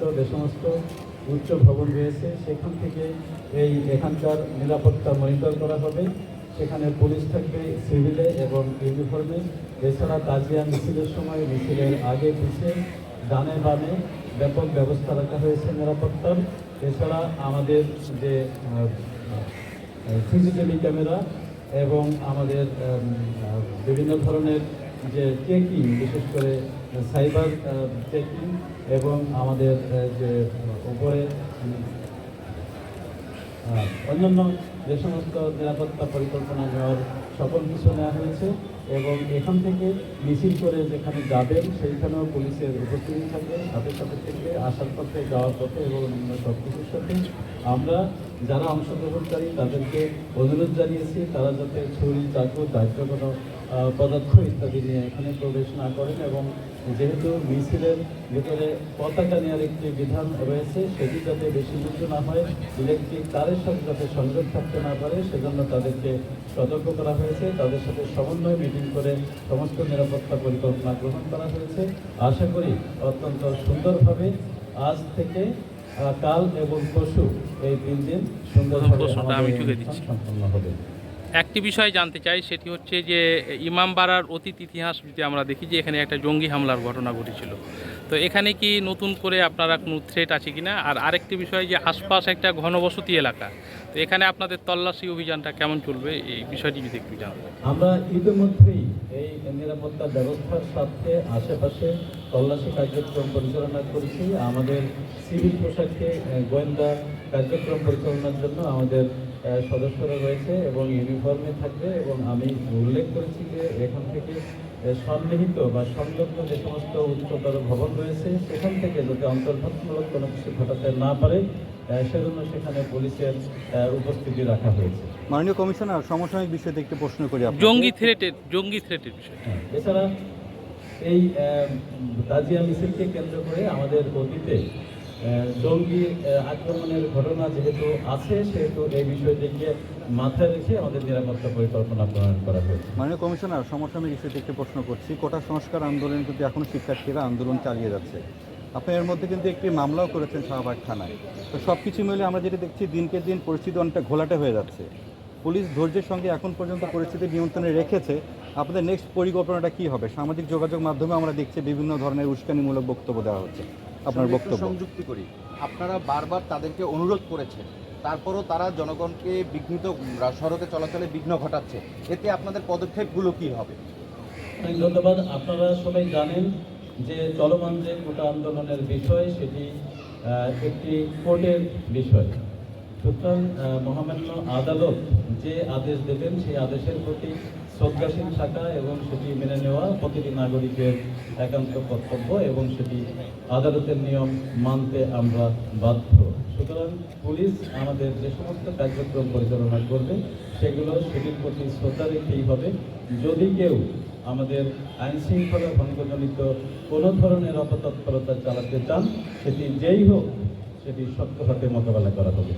নির্মিত যে সমস্ত উচ্চ ভবন রয়েছে, সেখান থেকে এই এখানকার নিরাপত্তা মনিটর করা হবে। সেখানে পুলিশ থাকবে, সিভিলে এবং ইউনিফর্মে। এছাড়া তাজিয়া মিছিলের সময় মিছিলের আগে পিছিয়ে ডানে বামে ব্যাপক ব্যবস্থা রাখা হয়েছে নিরাপত্তার। এছাড়া আমাদের যে সিসিটিভি ক্যামেরা এবং আমাদের বিভিন্ন ধরনের যে চেকিং বিশেষ করে সাইবার চেকিং এবং আমাদের যে, উপরে অন্যান্য যে সমস্ত নিরাপত্তা পরিকল্পনা নেওয়ার সকল কিছু নেওয়া হয়েছে এবং এখান থেকে মিছিল করে যেখানে যাবেন, সেইখানেও পুলিশের উপস্থিতি থাকবে, সাথে সাথে থেকে আসার পথে, যাওয়ার পথে এবং অন্যান্য সব কিছুর সাথে আমরা যারা অংশগ্রহণকারী, তাদেরকে অনুরোধ জানিয়েছি, তারা যাতে ছুরি, চাকু দায়িত্ব কোনো পদার্থ ইত্যাদি নিয়ে এখানে প্রবেশ না করেন এবং যেহেতু মিছিলের ভিতরে পতাকা নেওয়ার একটি বিধান রয়েছে সেটি যাতে বেশি উঁচু না হয় ইলেকট্রিক তারের সাথে যাতে সংযোগ থাকতে না পারে সেজন্য তাদেরকে সতর্ক করা হয়েছে। তাদের সাথে সমন্বয় মিটিং করে সমস্ত নিরাপত্তা পরিকল্পনা গ্রহণ করা হয়েছে। আশা করি অত্যন্ত সুন্দরভাবে আজ থেকে কাল এবং পশু এই তিন দিন সুন্দরভাবে। সম্পন্ন হবে। একটি বিষয় জানতে চাই, সেটি হচ্ছে যে ইমামবাড়ার অতীত ইতিহাস যদি আমরা দেখি যে এখানে একটা জঙ্গি হামলার ঘটনা ঘটেছিল। তো এখানে কি নতুন করে আপনারা কোনো থ্রেট আছে কি না আর আরেকটি বিষয় যে আশপাশ একটা ঘনবসতি এলাকা, তো এখানে আপনাদের তল্লাশি অভিযানটা কেমন চলবে? এই বিষয়টি যদি একটু জানাবেন আমরা ইতিমধ্যেই এই নিরাপত্তা ব্যবস্থার সাথে আশেপাশে তল্লাশি কার্যক্রম পরিচালনা করছি। আমাদের সিভিল পোশাককে গোয়েন্দা কার্যক্রম পরিচালনার জন্য আমাদের সদস্যরা রয়েছে এবং ইউনিফর্মে থাকবে এবং আমি উল্লেখ করেছি যে এখান থেকে সন্নিহিত বা সংলগ্ন যে সমস্ত উচ্চতর ভবন রয়েছে সেখান থেকে যাতে অন্তর্ভাগমূলক কোনো কিছু ঘটাতে না পারে সেজন্য সেখানে পুলিশের উপস্থিতি রাখা হয়েছে। মাননীয় কমিশনার সমসাময়িক বিষয়তে একটি প্রশ্ন করি জঙ্গি থ্রেটের জঙ্গি থ্রেটের বিষয় হ্যাঁ, এছাড়া এই তাজিয়া মিছিলকে কেন্দ্র করে আমাদের অতীতে জঙ্গি আক্রমণের ঘটনা যেহেতু আছে, সেহেতু এই বিষয়টিকে মাথায় রেখে আমাদের নিরাপত্তা পরিকল্পনা প্রণয়ন করা হয়েছে। মাননীয় কমিশনার সমসাময়িক বিষয়তে একটি প্রশ্ন করছি। কোটা সংস্কার আন্দোলন কিন্তু এখনও শিক্ষার্থীরা আন্দোলন চালিয়ে যাচ্ছে। আপনি এর মধ্যে কিন্তু একটি মামলাও করেছেন শাহবাগ থানায়। তো সব কিছু মিলে আমরা যেটা দেখছি, দিনকে দিন পরিস্থিতি অনেকটা ঘোলাটে হয়ে যাচ্ছে। পুলিশ ধৈর্যের সঙ্গে এখন পর্যন্ত পরিস্থিতি নিয়ন্ত্রণে রেখেছে। আপনাদের নেক্সট পরিকল্পনাটা কি হবে? সামাজিক যোগাযোগ মাধ্যমে আমরা দেখছি বিভিন্ন ধরনের উস্কানিমূলক বক্তব্য দেওয়া হচ্ছে। আপনার বক্তব্য। সংযুক্তি করি। আপনারা বারবার তাদেরকে অনুরোধ করেছেন। তারপরও তারা জনগণকে বিঘ্নিত সড়কে চলাচলে বিঘ্ন ঘটাচ্ছে। এতে আপনাদের পদক্ষেপগুলো কি হবে? ধন্যবাদ। আপনারা সবাই জানেন যে চলমান যে কোটা আন্দোলনের বিষয় সেটি একটি কোর্টের বিষয়। সুতরাং মহামান্য আদালত যে আদেশ দেবেন, সেই আদেশের প্রতি শ্রদ্ধাশীল থাকা এবং সেটি মেনে নেওয়া প্রতিটি নাগরিকের একান্ত কর্তব্য এবং সেটি আদালতের নিয়ম মানতে আমরা বাধ্য। সুতরাং পুলিশ আমাদের যে সমস্ত কার্যক্রম পরিচালনা করবে, সেগুলো সেটির প্রতি শ্রদ্ধা রেখেই হবে। যদি কেউ আমাদের আইন শৃঙ্খলা ভঙ্গজনিত কোনো ধরনের অপতৎপরতা চালাতে চান, সেটি যেই হোক সেটি সত্য সাথে মোকাবেলা করা হবে।